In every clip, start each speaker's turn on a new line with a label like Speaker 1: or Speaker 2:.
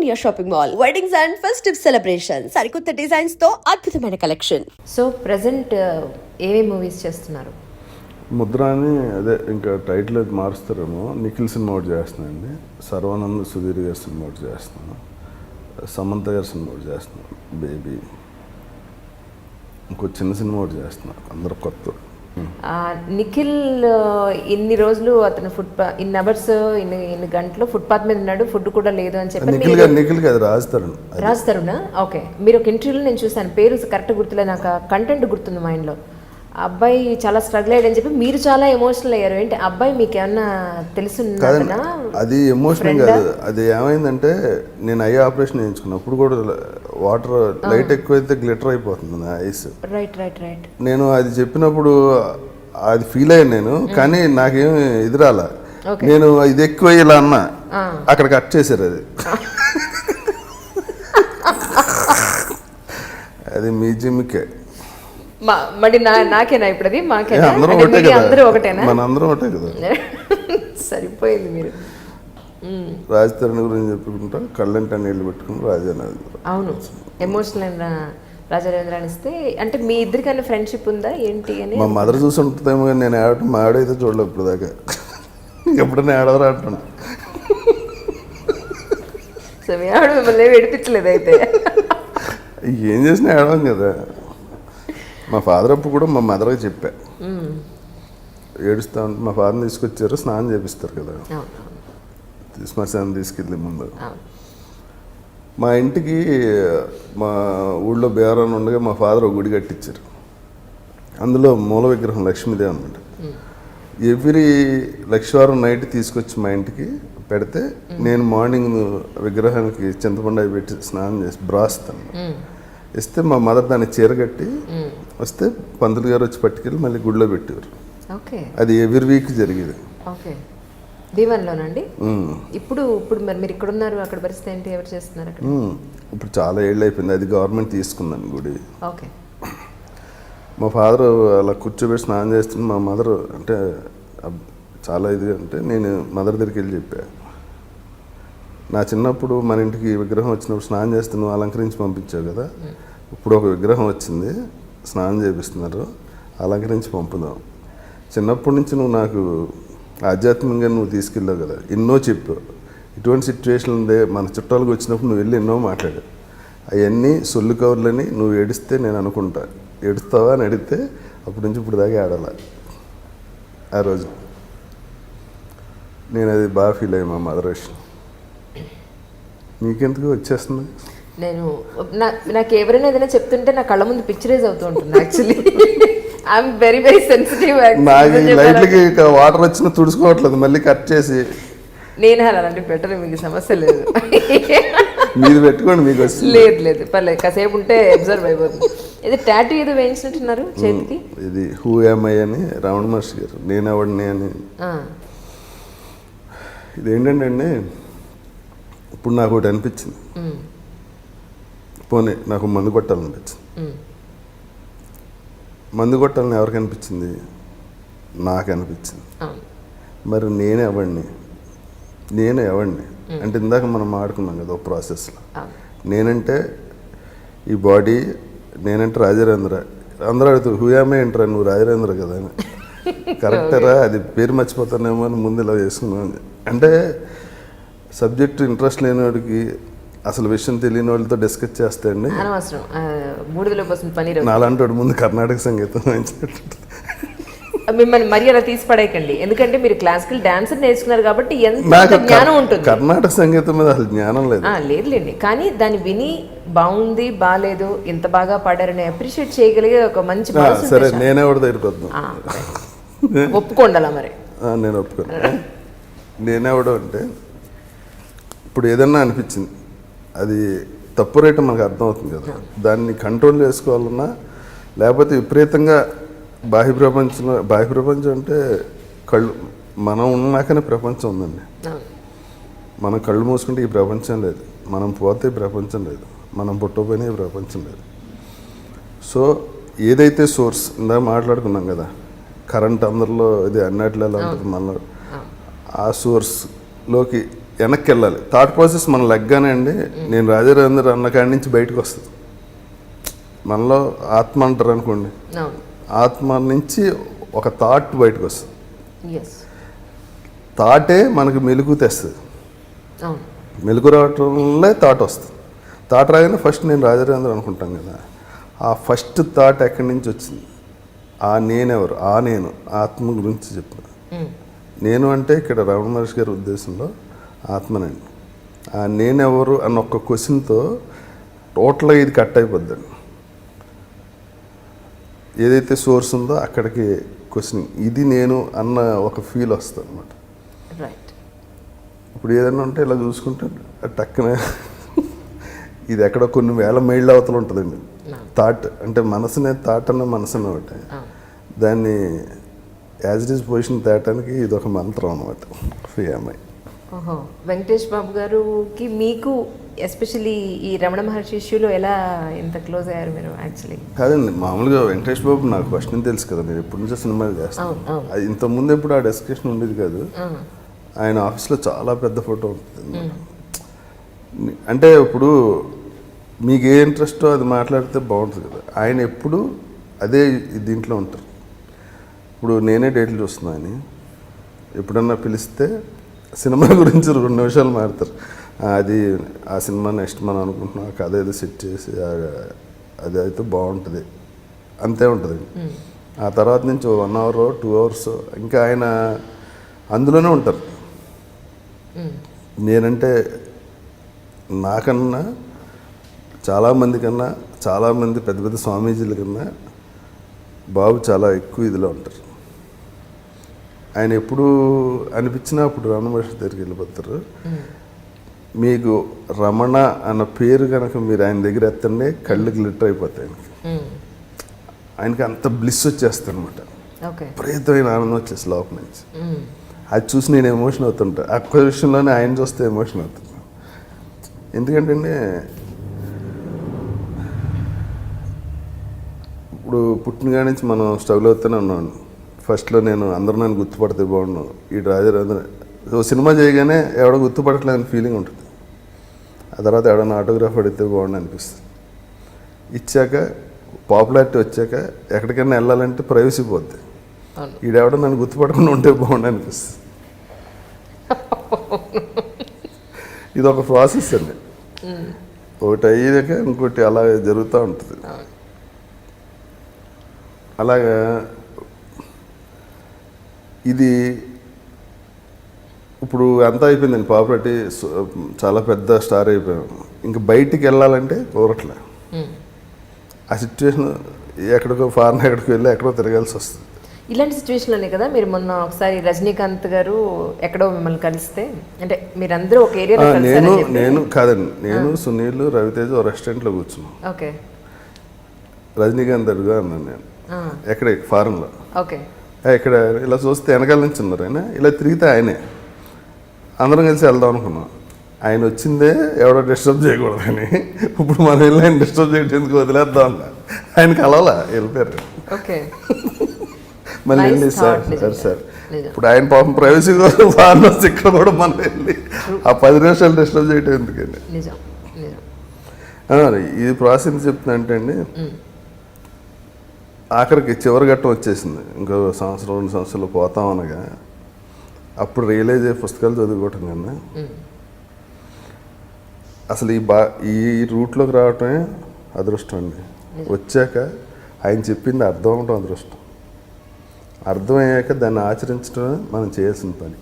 Speaker 1: Chaitanya shopping mall weddings and festive celebration సరికొత్త డిజైన్స్తో అద్భుతమైన కలెక్షన్
Speaker 2: సో ప్రజెంట్ ఏమేమి మూవీస్ చేస్తున్నారు?
Speaker 3: ముద్ర అని అదే ఇంకా టైటిల్ అది మారుస్తారేమో. నిఖిల్ సినిమా ఒకటి చేస్తున్నానండి. సర్వానంద్ సుధీర్ గారి సినిమా ఒకటి చేస్తున్నాను. సమంత గారి సినిమా ఒకటి చేస్తున్నాను. బేబీ. ఇంకో చిన్న సినిమా ఒకటి చేస్తున్నాను. అందరు కొత్త.
Speaker 2: నిఖిల్ ఇన్ని రోజులు అతను ఫుట్ ఇన్ని అవర్స్ ఇన్ని ఇన్ని గంటలు ఫుట్పాత్ మీద ఉన్నాడు ఫుడ్ కూడా లేదు అని చెప్పి
Speaker 3: నిఖిల్
Speaker 2: రాజ్ తరుణ్ ఓకే. మీరు ఒక ఇంటర్వ్యూలో నేను చూశాను. పేరు కరెక్ట్ గుర్తులేదు. నాకు కంటెంట్ గుర్తుంది మైండ్లో అబ్బాయి చాలా స్ట్రగుల్ అయ్యాడని చెప్పి మీరు చాలా ఎమోషనల్ అయ్యారు. ఏంటి? అబ్బాయి మీకు ఏమన్నా తెలుసున్నదనా
Speaker 3: అది ఎమోషనల్ కాదు. అది ఏమైందంటే నేను ఐ ఆపరేషన్ చేయించుకున్నప్పుడు కూడా వాటర్ లైట్ ఎక్కువైతే గ్లిటర్ అయిపోతుంది నా ఐస్
Speaker 2: రైట్ రైట్ రైట్
Speaker 3: నేను అది చెప్పినప్పుడు అది ఫీల్ అయ్యాను నేను కానీ నాకేం ఎదురాల. నేను ఇది ఎక్కువ ఇలా అన్నా అక్కడ కట్ చేశారు అది. అది మీ జిమ్కే.
Speaker 2: మరి నా నాకేనా ఇప్పుడు అది మాకేనా
Speaker 3: అందరం
Speaker 2: ఒకటేనా
Speaker 3: మన అందరం ఒకటే కదా.
Speaker 2: సరిపోయింది మీరు. మ్మ్.
Speaker 3: రాజ్ తరుణ్ గురించి చెప్పుకుంటా కళ్ళంట నీళ్ళు పెట్టుకుని రాజా
Speaker 2: అవును. ఎమోషనల్ రాజారేంద్ర అని ఇస్తే అంటే మీ ఇద్దరికన్నా ఫ్రెండ్షిప్ ఉందా? ఏంటి అని
Speaker 3: మా మదర్ చూసి ఉంటుందేమో కానీ నేను ఆడటం మా ఆడైతే చూడలేదు ఇప్పుడు దాకా ఎప్పుడైనా ఆడవరా అంటాను
Speaker 2: సో మీ ఆవిడ మిమ్మల్ని ఏమి ఏడిపించలేదు అయితే?
Speaker 3: ఏం చేసినా ఆడవం కదా. మా ఫాదర్ అప్పుడు కూడా మా మదర్కి చెప్పా. ఏడుస్తా మా ఫాదర్ని తీసుకొచ్చారు స్నానం చేపిస్తారు కదా. శ్మశానం తీసుకెళ్ళి ముందు. మా ఇంటికి మా ఊళ్ళో బేరాన్ని ఉండగా మా ఫాదర్ ఒక గుడి కట్టించారు అందులో మూల విగ్రహం లక్ష్మీదేవి అనమాట ఎవ్రీ లక్షవారం నైట్ తీసుకొచ్చి మా ఇంటికి పెడితే నేను మార్నింగ్ విగ్రహానికి చింతపండు అవి పెట్టి స్నానం చేసి బ్రాస్తాను. ఇస్తే మా మదర్ దాన్ని చీర కట్టి వస్తే పంతులు గారు వచ్చి పట్టుకెళ్ళి మళ్ళీ గుడిలో పెట్టేవారు.
Speaker 2: ఓకే.
Speaker 3: అది ఎవ్రీ వీక్ జరిగేది.
Speaker 2: ఓకే. దీవెనలోనండి. ఇప్పుడు ఇప్పుడు మరి మీరు ఇక్కడ ఉన్నారు అక్కడ పరిస్థితి ఏంటి? ఎవరు చేస్తున్నారు అక్కడ.
Speaker 3: ఇప్పుడు చాలా ఏళ్ళు అయిపోయింది. అది గవర్నమెంట్ తీసుకుందని గుడి.
Speaker 2: ఓకే.
Speaker 3: మా ఫాదర్ అలా కూర్చోబెట్టి స్నానం చేస్తుంది మా మదర్ అంటే చాలా ఇది అంటే నేను మదర్ దగ్గరికి వెళ్ళి చెప్పా. నా చిన్నప్పుడు మన ఇంటికి విగ్రహం వచ్చినప్పుడు స్నానం చేస్తే నువ్వు అలంకరించి పంపించావు కదా? ఇప్పుడు ఒక విగ్రహం వచ్చింది స్నానం చేపిస్తున్నారు అలంకరించి పంపుదాం. చిన్నప్పటి నుంచి నువ్వు నాకు ఆధ్యాత్మికంగా నువ్వు తీసుకెళ్ళావు కదా ఎన్నో చెప్పావు. ఇటువంటి సిచ్యువేషన్ ఉందే మన చుట్టాలకు వచ్చినప్పుడు నువ్వు వెళ్ళి ఎన్నో మాట్లాడావు. అవన్నీ సొల్లు కవర్లని నువ్వు ఏడిస్తే నేను అనుకుంటా. ఏడుస్తావా అని అడిగితే అప్పటి నుంచి ఇప్పుడు దాకా ఆడాల ఆ రోజు. నేను అది బాగా ఫీల్ అయ్యా మా మదర్ విషయం మీకెందుకు వచ్చేస్తుంది?
Speaker 2: నేను నాకు ఎవరైనా ఏదైనా చెప్తుంటే నా కళ్ళ ముందు పిక్చరైజ్ అవుతూ ఉంటుంది actually I'm very very sensitive
Speaker 3: నాకు లైట్లకి వాటర్ వచ్చినా తుడుచుకోవట్లేదు మళ్ళీ కట్ చేసి.
Speaker 2: నేను అలాంటి బెటర్ మీకు సమస్య లేదు.
Speaker 3: మీది పెట్టుకోండి మీకు
Speaker 2: లేదు లేదు పర్లేదు కాసేపు ఉంటే అబ్జర్వ్ అయిపోతుంది. ఇది టాటూ ఏదో వేయించినట్టున్నారు చేతికి?
Speaker 3: ఇది హూ ఐ అని రావణ మహర్షి గారు నేను ఎవడిని అని. ఇదేంటంటే అండి ఇప్పుడు నాకు ఒకటి అనిపించింది. పోనీ నాకు మందు కొట్టాలనిపించింది. మందు కొట్టాలని ఎవరికి అనిపించింది? నాకు అనిపించింది. మరి నేనే ఎవడిని? నేను ఎవడిని? అంటే ఇందాక మనం ఆడుకున్నాం కదా ఒక ప్రాసెస్లో నేనంటే ఈ బాడీ నేనంటే రాజరేంద్ర అందరూ అడుగుతారు హూయామే ఏంట్రా నువ్వు రాజరేంద్ర కదా అని. కరెక్టరా అది పేరు మర్చిపోతానేమో అని ముందు ఇలా చేసుకున్నాను అంటే సబ్జెక్ట్ ఇంట్రెస్ట్ లేని వాడికి అసలు విషయం తెలియని వాళ్ళతో డిస్కస్ చేస్తే అండి?
Speaker 2: అనవసరం. ఆ, బూడిదలో పోసిన పనీర్
Speaker 3: నాలాంటి వాడు ముందు కర్ణాటక సంగీతం
Speaker 2: మిమ్మల్ని మరి అలా తీసి పడేయకండి. ఎందుకంటే మీరు క్లాసికల్ డాన్స్ నేర్చుకున్నారు కాబట్టి ఎంత జ్ఞానం ఉంటుంది.
Speaker 3: కర్ణాటక సంగీతం మీద అసలు జ్ఞానం లేదు.
Speaker 2: లేదులేండి. కానీ దాన్ని విని బాగుంది బాగాలేదు ఇంత బాగా పాడారని అప్రిషియేట్ చేయగలిగే ఒక మంచి
Speaker 3: సరే
Speaker 2: చాలు.
Speaker 3: నేనెవరి దగ్గరికి వద్దాం.
Speaker 2: ఒప్పుకోండి అలా మరి.
Speaker 3: నేను ఒప్పుకోను. నేనెవడు అంటే ఇప్పుడు ఏదన్నా అనిపించింది. అది తప్పు రేటు మనకు అర్థమవుతుంది కదా. దాన్ని కంట్రోల్ చేసుకోవాలన్నా లేకపోతే విపరీతంగా బాహ్య ప్రపంచంలో బాహ్య ప్రపంచం అంటే కళ్ళు మనం ఉన్నాకనే ప్రపంచం ఉందండి. మనం కళ్ళు మూసుకుంటే ఈ ప్రపంచం లేదు. మనం పోతే ప్రపంచం లేదు. మనం పుట్టకపోయినా ఈ ప్రపంచం లేదు. సో ఏదైతే సోర్స్ ఇందాక మాట్లాడుకున్నాం కదా కరెంట్ అందరిలో ఇది అన్నట్లు ఎలా ఉంటుంది మనలో. ఆ సోర్స్లోకి వెనక్కి వెళ్ళాలి థాట్ ప్రాసెస్ మన లెగ్గానే అండి. నేను రాజారాజేంద్ర అన్న కాడి నుంచి బయటకు వస్తుంది మనలో ఆత్మ అంటారు అనుకోండి. ఆత్మ నుంచి ఒక థాట్ బయటకు వస్తుంది థాటే మనకు మెలుగు తెస్తుంది. మెలుగు రావటంలో థాట్ వస్తుంది. థాట్ రాగానే ఫస్ట్ నేను రాజారాజేంద్ర అనుకుంటాం కదా. ఆ ఫస్ట్ థాట్ ఎక్కడి నుంచి వచ్చింది? ఆ నేనెవరు? ఆ నేను. ఆత్మ గురించి చెప్పిన. నేను అంటే ఇక్కడ రమణ మహర్షి గారి ఉద్దేశంలో ఆత్మనండి. ఆ నేనెవరు అన్న ఒక్క క్వశ్చన్తో టోటల్గా ఇది కట్ అయిపోద్దండి. ఏదైతే సోర్స్ ఉందో అక్కడికి క్వశ్చన్ ఇది నేను అన్న ఒక ఫీల్ వస్తుంది అనమాట ఇప్పుడు ఏదైనా ఉంటే ఇలా చూసుకుంటే టక్కున ఇది ఎక్కడో కొన్ని వేల మైళ్ళ అవతల ఉంటుందండి. థాట్ అంటే మనసునే థాట్ అన్న మనసు అనమాట దాన్ని యాజ్ ఇట్ ఈస్ పొజిషన్ తేటానికి ఇది ఒక మంత్రం అనమాట ఫియామై
Speaker 2: ఓహో. వెంకటేష్ బాబు గారుకి మీకు ఎస్పెషలీ ఈ రమణ మహర్షి ఇష్యూలో ఎలా ఎంత క్లోజ్ అయ్యారు మీరు యాక్చువల్లీ?
Speaker 3: కాదండి మామూలుగా వెంకటేష్ బాబు నాకు ఫస్ట్ నుంచి తెలుసు కదా నేను ఎప్పటి నుంచో సినిమాలు చేస్తాను అది ఇంతకుముందు ఎప్పుడు ఆ డిస్కషన్ ఉండేది కాదు. ఆయన ఆఫీస్లో చాలా పెద్ద ఫోటో ఉంటుంది అంటే ఇప్పుడు మీకు ఏ ఇంట్రెస్టో అది మాట్లాడితే బాగుంటుంది కదా. ఆయన ఎప్పుడు అదే దీంట్లో ఉంటారు. ఇప్పుడు నేనే డేట్లు చూస్తున్నా అని ఎప్పుడన్నా పిలిస్తే సినిమా గురించి రెండు నిమిషాలు మాడతారు "ఆ, అది ఆ సినిమా నెక్స్ట్ మనం అనుకుంటున్నాం. ఆ కథ ఏదో సెట్ చేసి అది అయితే బాగుంటుంది. అంతే ఉంటుంది. ఆ తర్వాత నుంచి వన్ అవర్ టూ అవర్స్ ఇంకా ఆయన అందులోనే ఉంటారు. నేనంటే నాకన్నా చాలామంది కన్నా చాలామంది పెద్ద పెద్ద స్వామీజీల కన్నా బాబు చాలా ఎక్కువ ఇదిలో ఉంటారు. ఆయన ఎప్పుడు అనిపించినా అప్పుడు రమణ మహర్షి దగ్గరికి వెళ్ళిపోతారు. మీకు రమణ అన్న పేరు కనుక మీరు ఆయన దగ్గర ఎత్తండి కళ్ళు గ్లిటర్ అయిపోతాయి ఆయనకి. ఆయనకి అంత బ్లిస్ వచ్చేస్తుంది అనమాట విపరీతమైన ఆనందం వచ్చేసి లోపల నుంచి. అది చూసి నేను ఎమోషన్ అవుతుంటా. ఆ ఒక్క విషయంలోనే ఆయన చూస్తే ఎమోషన్ అవుతున్నా ఎందుకంటే అండి, ఇప్పుడు పుట్టినగా నుంచి మనం స్ట్రగుల్ అవుతూనే ఉన్నాను ఫస్ట్లో నేను అందరూ నన్ను గుర్తుపడితే బాగుండు. ఈ రాజరాజ ఓ సినిమా చేయగానే ఎవడో గుర్తుపడట్లేదని ఫీలింగ్ ఉంటుంది. ఆ తర్వాత ఎవడన్నా ఆటోగ్రాఫ్ అడిగితే బాగుండు అనిపిస్తుంది. ఇచ్చాక పాపులారిటీ వచ్చాక ఎక్కడికైనా వెళ్ళాలంటే ప్రైవసీ పోద్ది. ఈడెవడో నన్ను గుర్తుపడకుండా ఉంటే బాగుండు అనిపిస్తుంది. ఇది ఒక ప్రాసెస్ అండి. ఒకటి అయ్యాక ఇంకోటి అలా జరుగుతూ ఉంటుంది. అలాగా ఇది ఇప్పుడు అంతా అయిపోయిందండి పాపులారిటీ చాలా పెద్ద స్టార్ అయిపోయాం. ఇంకా బయటికి వెళ్ళాలంటే కుదరట్లే ఆ సిచ్యువేషన్ ఎక్కడికో ఫారెన్ ఎక్కడికో వెళ్ళి ఎక్కడో తిరగాల్సి వస్తుంది.
Speaker 2: ఇలాంటి సిచ్యువేషన్లోనే కదా మీరు మొన్న ఒకసారి రజనీకాంత్ గారు ఎక్కడో మిమ్మల్ని కలిస్తే? అంటే మీరందరూ ఒక
Speaker 3: ఆ,
Speaker 2: ఏరియాలో
Speaker 3: నేను నేను కాదండి. నేను సునీల్ రవితేజ రెస్టారెంట్లో కూర్చున్నాం.
Speaker 2: ఓకే.
Speaker 3: రజనీకాంత్ అడుగు అన్నాను నేను. ఎక్కడ ఫారెన్లో
Speaker 2: ఓకే.
Speaker 3: ఇక్కడ ఇలా చూస్తే వెనకాల నుంచి ఉన్నారు ఆయన. ఇలా తిరిగితే ఆయనే. అందరం కలిసి వెళ్దాం అనుకున్నాం. ఆయన వచ్చిందే ఎవడో డిస్టర్బ్ చేయకూడదని ఇప్పుడు మనం వెళ్ళి ఆయన డిస్టర్బ్ చేయడం ఎందుకు వదిలేద్దాం అన్న. ఆయన కలవాలా వెళ్ళిపోయారు.
Speaker 2: ఓకే.
Speaker 3: మళ్ళీ వెళ్ళి సార్. Sir sir. ఇప్పుడు ఆయన పాపం ప్రైవసీ కోసం ఫారెన్ వస్తే ఇక్కడ కూడా మనం వెళ్ళి ఆ పది నిమిషాలు డిస్టర్బ్ చేయడం ఎందుకండి ఇది ప్రాసెస్ చెప్తున్నా అంటే అండి ఆఖరికి చివరి ఘట్టం వచ్చేసింది. ఇంకో సంవత్సరం రెండు సంవత్సరాలు పోతాం అనగా అప్పుడు రియలైజ్ అయ్యే పుస్తకాలు చదువుకోవటం కన్నా అసలు ఈ బా ఈ రూట్లోకి రావటమే అదృష్టం అండి. వచ్చాక ఆయన చెప్పింది అర్థం అవటం అదృష్టం. అర్థమయ్యాక దాన్ని ఆచరించడమే మనం చేయాల్సిన పని.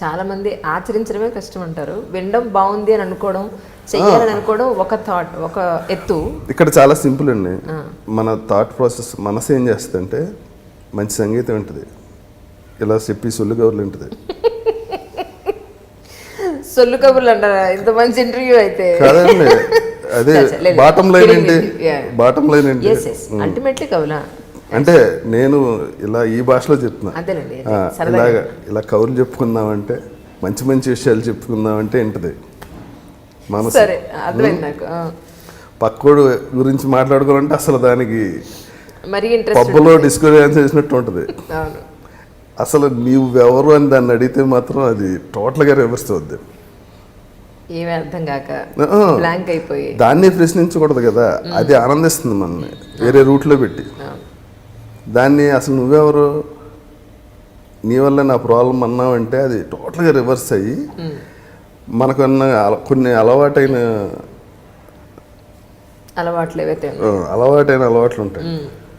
Speaker 2: చాలా మంది ఆచరించడమే కష్టం అంటారు వినడం బాగుంది అని అనుకోవడం చెయ్యాలని అనుకోవడం ఒక థాట్ ఒక ఎత్తు.
Speaker 3: ఇక్కడ చాలా సింపుల్ అండి. మన థాట్ ప్రాసెస్ మనసు ఏం చేస్తుందంటే మంచి సంగీతం వింటుంది. ఇలా చెప్పి సొల్లు కబుర్లు వింటుంది.
Speaker 2: సొల్లు కబుర్లు అంటారా? ఇంత మంచి ఇంటర్వ్యూ అయితే.
Speaker 3: కాదండి. అదే. బాటం లైన్ ఏంటి. బాటం లైన్ ఏంటి?
Speaker 2: అల్టిమేట్లీ కవులా
Speaker 3: అంటే నేను ఇలా ఈ భాషలో చెప్తున్నా. ఇలాగ ఇలా కవులు చెప్పుకుందామంటే మంచి మంచి విషయాలు చెప్పుకుందామంటే ఏంటిది? మనసు. పక్కోడు గురించి మాట్లాడుకోవాలంటే అసలు దానికి పబ్బులో డిస్కస్ చేసినట్టు ఉంటుంది. అసలు నువ్వెవరు అని దాన్ని అడిగితే మాత్రం అది టోటల్గా రివర్స్ అవుద్ది.
Speaker 2: ఏమీ అర్థం కాక
Speaker 3: ఆ.
Speaker 2: బ్లాంక్ అయిపోయి.
Speaker 3: దాన్ని ప్రశ్నించకూడదు కదా అది ఆనందిస్తుంది మనల్ని వేరే రూట్లో పెట్టి. దాన్ని అసలు నువ్వెవరు? నీ వల్ల నా ప్రాబ్లం అన్నావంటే అది టోటల్గా రివర్స్ అయ్యి మనకున్న కొన్ని అలవాటైన
Speaker 2: అలవాట్లు ఏవైతే.
Speaker 3: అలవాటైన అలవాట్లు ఉంటాయి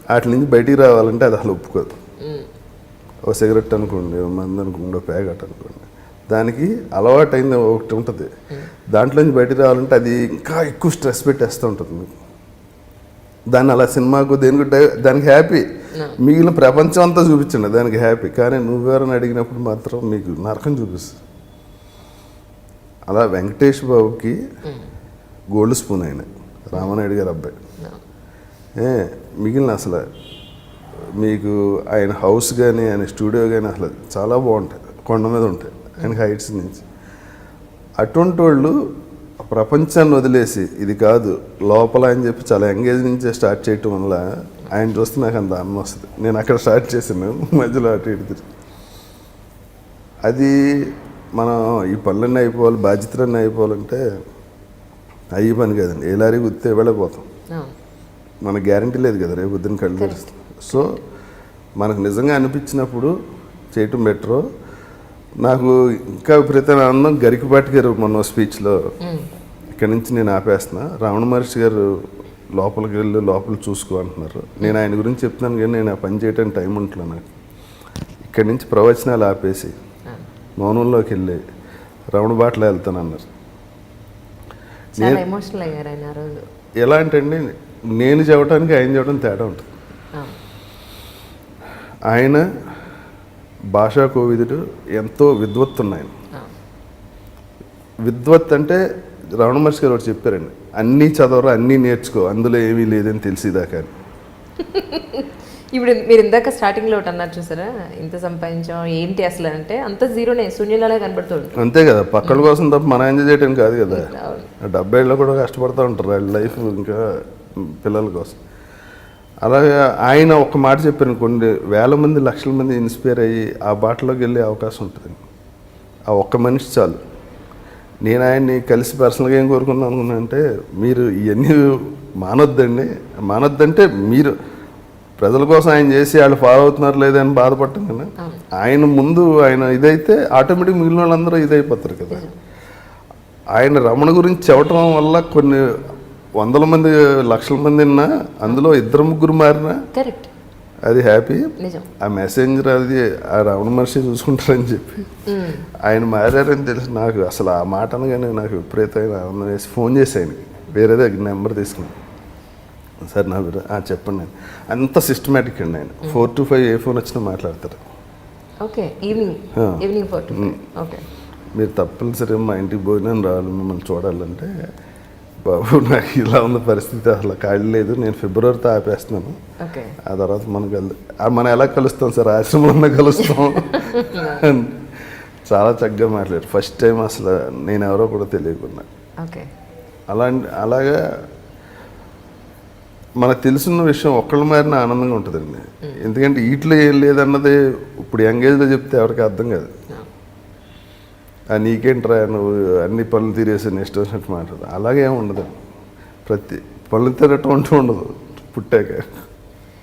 Speaker 3: వాటి నుంచి బయటికి రావాలంటే అది అసలు ఒప్పుకోదు. ఓ సిగరెట్ అనుకోండి మందు అనుకోండి ప్యాకెట్ అనుకోండి దానికి అలవాటైంది ఒకటి ఉంటుంది. దాంట్లో నుంచి బయటికి రావాలంటే అది ఇంకా ఎక్కువ స్ట్రెస్ పెట్టేస్తూ ఉంటుంది. మీకు దాన్ని అలా సినిమాకు దేనికి దానికి హ్యాపీ. మిగిలిన ప్రపంచం అంతా చూపించండి దానికి హ్యాపీ కానీ నువ్వెవరని అడిగినప్పుడు మాత్రం మీకు నరకం చూపిస్తుంది. అలా వెంకటేష్ బాబుకి గోల్డ్ స్పూన్ ఆయన రామనాయుడు గారు అబ్బాయి. ఏ మిగిలిన అసలు మీకు ఆయన హౌస్ కానీ ఆయన స్టూడియో కానీ అసలు చాలా బాగుంటాయి కొండ మీద ఉంటాయి ఆయన హైట్స్ నుంచి. అటువంటి వాళ్ళు ప్రపంచాన్ని వదిలేసి ఇది కాదు లోపల అని చెప్పి చాలా ఎంగేజ్ నుంచే స్టార్ట్ చేయటం వల్ల ఆయన చూస్తే నాకు అంత అన్నం వస్తుంది. నేను అక్కడ స్టార్ట్ చేశాను మధ్యలో అటు ఇటు తిరిగి. అది మనం ఈ పనులన్నీ అయిపోవాలి బాధ్యతలన్నీ అయిపోవాలంటే అయ్యి పని కాదండి. ఏ లారీ గుర్తే వెళ్ళిపోతాం. మన గ్యారంటీ లేదు కదా రేపు పొద్దున్న కళ్ళు తెరుస్తుంది సో మనకు నిజంగా అనిపించినప్పుడు చేయటం బెటరు. నాకు ఇంకా విపరీతమైన ఆనందం. గరికపాటి గారు మొన్న స్పీచ్లో ఇక్కడి నుంచి నేను ఆపేస్తున్నా. రమణ మహర్షి గారు లోపలికి వెళ్ళి లోపల చూసుకో అంటున్నారు నేను ఆయన గురించి చెప్తున్నాను కానీ నేను ఆ పని చేయడానికి టైం ఉంటలే నాకు ఇక్కడి నుంచి ప్రవచనాలు ఆపేసి. మౌనంలోకి వెళ్ళి రమణ బాటలో వెళ్తాను అన్నారు ఎలా అంటే అండి నేను చెప్పడానికి ఆయన చెప్పడం తేడా ఉంటుంది. ఆయన భాషా కోవిదుడు ఎంతో విద్వత్తు ఆయన. విద్వత్ అంటే రమణ మహర్షి గారు ఒకటి చెప్పారండి అన్నీ చదవరా అన్నీ నేర్చుకో అందులో ఏమీ లేదని తెలిసిదాకా.
Speaker 2: ఇప్పుడు మీరు ఇందాక స్టార్టింగ్లో ఒకటి అన్నారు చూసారా? ఇంత సంపాదించాం ఏంటి అసలు? అంటే అంత జీరోనే శూన్యంలాగా కనబడుతుంది
Speaker 3: అంతే కదా పక్కల కోసం తప్ప మన ఎంజాయ్ చేయడం కాదు కదా. డెబ్బై ఏళ్ళు కూడా కష్టపడుతూ ఉంటారు వాళ్ళ లైఫ్ ఇంకా పిల్లల కోసం. అలాగే ఆయన ఒక మాట చెప్పారు కొన్ని వేల మంది లక్షల మంది ఇన్స్పైర్ అయ్యి ఆ బాటలోకి వెళ్ళే అవకాశం ఉంటుంది ఆ ఒక్క మనిషి చాలు. నేను ఆయన్ని కలిసి పర్సనల్గా ఏం కోరుకున్నాను అనుకున్నా అంటే మీరు ఇవన్నీ మానొద్దండి. మానొద్దంటే మీరు ప్రజల కోసం ఆయన చేసి వాళ్ళు ఫాలో అవుతున్నారు లేదని బాధపడటం కదా ఆయన ముందు ఆయన ఇదైతే ఆటోమేటిక్ మిగిలిన వాళ్ళందరూ ఇదైపోతారు కదా. ఆయన రమణ గురించి చెప్పటం వల్ల కొన్ని వందల మంది లక్షల మంది ఉన్నా అందులో ఇద్దరు ముగ్గురు మారినా
Speaker 2: కరెక్ట్
Speaker 3: అది హ్యాపీ ఆ మెసేంజర్ అది ఆ రమణ మహర్షి చూసుకుంటారని చెప్పి. ఆయన మారారని తెలిసి నాకు అసలు ఆ మాట అనగానే నాకు విపరీతమైన ఆనందం వేసి ఫోన్ చేసి ఆయనకి. వేరే దగ్గర నెంబర్ తీసుకుని సార్ నా పేరు "ఆ, చెప్పండి నేను అంత సిస్టమేటిక్ అండి ఆయన. ఫోర్ టు ఫైవ్ ఏ ఫోన్ వచ్చినా మాట్లాడతారు.
Speaker 2: Okay evening. Evening four to okay.
Speaker 3: మీరు తప్పనిసరిగా మా ఇంటికి భోజనం రావాలి మిమ్మల్ని చూడాలంటే బాబు నాకు ఇలా ఉన్న పరిస్థితి అసలు ఖాళీ లేదు. నేను ఫిబ్రవరితో ఆపేస్తున్నాను. ఆ తర్వాత మనం కలు మనం ఎలా కలుస్తాం సార్? ఆశ్రమంలో కలుస్తాం. చాలా చక్కగా మాట్లాడారు. ఫస్ట్ టైం అసలు నేను ఎవరో కూడా తెలియకుండా. అలాంటి అలాగా మనకు తెలిసిన విషయం ఒక్కళ్ళ మారిన ఆనందంగా ఉంటుందండి. ఎందుకంటే వీటిలో ఏం లేదన్నది ఇప్పుడు యంగేజ్లో చెప్తే ఎవరికి అర్థం కాదు. నీకేంట్రా నువ్వు అన్ని పనులు తీరేసి నెక్స్ట్ వచ్చినట్టు మాట్లాడు. అలాగే ఏమి ఉండదు. ప్రతి పనులు తీరటం అంటూ ఉండదు పుట్టాక.